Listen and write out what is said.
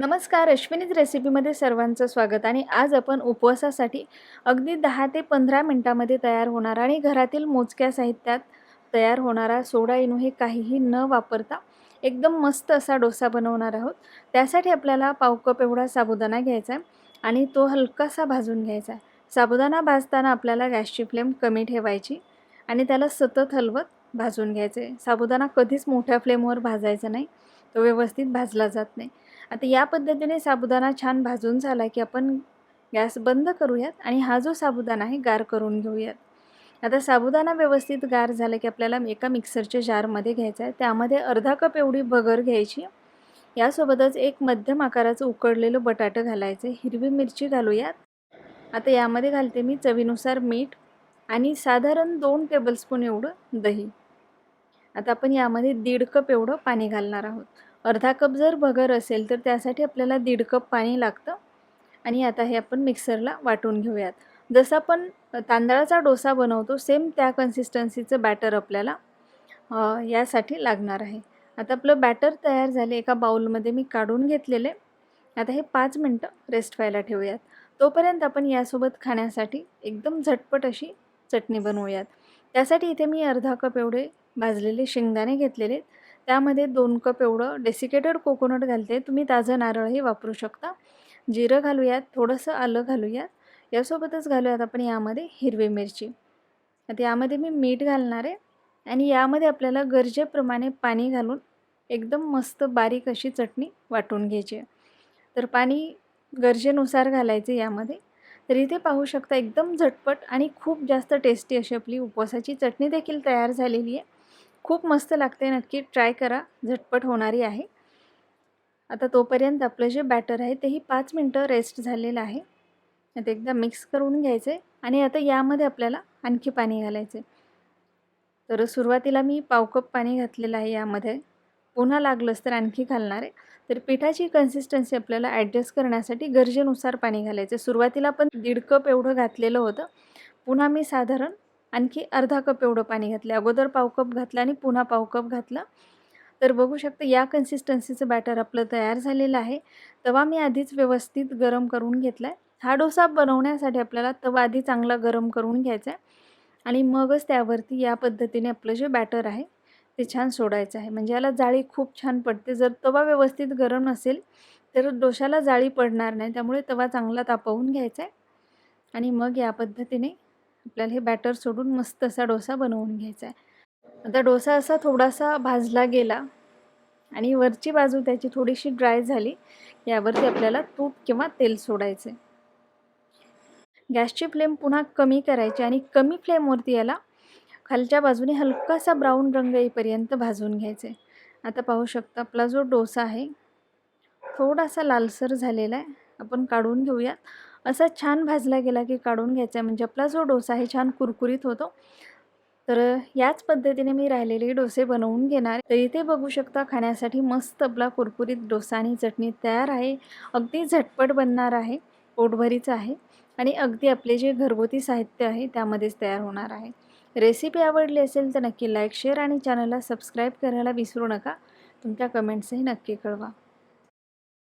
नमस्कार अश्विनीच रेसिपीमध्ये सर्वांचं स्वागत आणि आज आपण उपवासासाठी अगदी दहा ते पंधरा मिनटामध्ये तयार होणारा आणि घरातील मोजक्या साहित्यात तयार होणारा सोडा इनो हे काहीही न वापरता एकदम मस्त असा डोसा बनवणार आहोत. त्यासाठी आपल्याला पाव कप एवढा साबुदाणा घ्यायचा आहे आणि तो हलकासा भाजून घ्यायचा आहे. साबुदाणा भाजताना आपल्याला गॅसची फ्लेम कमी ठेवायची आणि त्याला सतत हलवत भाजून घ्यायचं. आहे साबुदाणा कधीच मोठ्या फ्लेमवर भाजायचा नाही. तो व्यवस्थित भाजला जात नाही. आता या पद्धतीने साबुदाणा छान भाजून झाला की आपण गॅस बंद करूयात आणि हा जो साबुदाणा आहे गार करून घेऊयात. आता साबुदाणा व्यवस्थित गार झाला की आपल्याला एका मिक्सरच्या जारमध्ये घ्यायचा आहे. त्यामध्ये अर्धा कप एवढी बगर घ्यायची. यासोबतच एक मध्यम आकाराचं उकडलेलं बटाटं घालायचं हिरवी मिरची घालूयात. आता यामध्ये घालते मी चवीनुसार मीठ आणि साधारण दोन टेबलस्पून एवढं दही. आता आपण यामध्ये दीड कप एवढं पाणी घालणार आहोत. अर्धा कप जर भगर असेल तर त्यासाठी आपल्याला दीड कप पाणी लागतं. आणि आता हे आपण मिक्सरला वाटून घेऊयात. जसं आपण तांदळाचा डोसा बनवतो सेम त्या कन्सिस्टन्सीचं बॅटर आपल्याला यासाठी लागणार आहे. आता आपलं बॅटर तयार झाले एका बाऊलमध्ये मी काढून घेतलेले. आता हे पाच मिनटं रेस्ट व्हायला ठेवूयात. तोपर्यंत आपण यासोबत खाण्यासाठी एकदम झटपट अशी चटणी बनवूयात. त्यासाठी इथे मी अर्धा कप एवढे भाजलेले शेंगदाणे घेतलेले. त्यामध्ये दोन कप एवढं डेसिकेटेड कोकोनट घालते. तुम्ही ताजं नारळही वापरू शकता. जिरं घालूयात थोडंसं आलं घालूयात. यासोबतच घालूयात आपण यामध्ये हिरवी मिरची. आता यामध्ये मी मीठ घालणार आहे आणि यामध्ये आपल्याला गरजेप्रमाणे पाणी घालून एकदम मस्त बारीक अशी चटणी वाटून घ्यायची आहे. तर पाणी गरजेनुसार घालायचे यामध्ये. तर इथे पाहू शकता एकदम झटपट आणि खूप जास्त टेस्टी अशी आपली उपवासाची चटणी देखील तयार झालेली आहे. खूप मस्त लागते नक्की ट्राय करा. झटपट होणारी आहे. आता तोपर्यंत आपलं जे बॅटर आहे तेही पाच मिनटं रेस्ट झालेलं आहे. आता एकदा मिक्स करून घ्यायचं आहे आणि आता यामध्ये आपल्याला आणखी पाणी घालायचं आहे तर सुरुवातीला मी पाव कप पाणी घातलेलं आहे यामध्ये. पुन्हा लागलंच तर आणखी घालणार आहे. तर पिठाची कन्सिस्टन्सी आपल्याला ॲडजस्ट करण्यासाठी गरजेनुसार पाणी घालायचं सुरुवातीला पण दीड कप एवढं घातलेलं होतं. पुन्हा मी साधारण आणखी अर्धा कप एवढं पाणी घातलं अगोदर पाव कप घातलं आणि पुन्हा पाव कप घातलं. तर बघू शकता या कन्सिस्टन्सीचं बॅटर आपलं तयार झालेलं आहे. तवा मी आधीच व्यवस्थित गरम करून घेतला आहे हा डोसा बनवण्यासाठी आपल्याला तवा आधी चांगला गरम करून घ्यायचा आहे आणि मगच त्यावरती या पद्धतीने आपलं जे बॅटर आहे ते छान सोडायचं आहे. म्हणजे याला जाळी खूप छान पडते. जर तवा व्यवस्थित गरम नसेल तर डोशाला जाळी पडणार नाही. त्यामुळे तवा चांगला तापवून घ्यायचा आहे आणि मग या पद्धतीने आपल्याला हे बॅटर सोडून मस्त असा डोसा बनवून घ्यायचा आहे. आता डोसा असा थोडासा भाजला गेला आणि वरची बाजू त्याची थोडीशी ड्राय झाली. यावरती आपल्याला तूप किंवा तेल सोडायचं आहे गॅसची फ्लेम पुन्हा कमी करायची आणि कमी फ्लेमवरती याला खालच्या बाजूने हलकासा ब्राऊन रंग येईपर्यंत भाजून घ्यायचं आहे आता पाहू शकता आपला जो डोसा आहे थोडासा लालसर झालेला आहे. आपण काढून घेऊयात. असा छान भाजला गेला की काढून घ्यायचा. आहे म्हणजे आपला जो डोसा आहे छान कुरकुरीत होतो. तर याच पद्धतीने मी राहिलेले डोसे बनवून घेणार. तर इथे बघू शकता खाण्यासाठी मस्त आपला कुरकुरीत डोसा आणि चटणी तयार आहे. अगदी झटपट बनणार आहे. पोटभरीचं आहे. आणि अगदी आपले जे घरगुती साहित्य आहे त्यामध्येच तयार होणार आहे. रेसिपी आवडली असेल तर नक्की लाईक शेअर आणि चॅनलला सबस्क्राईब करायला विसरू नका. तुमच्या कमेंट्सही नक्की कळवा.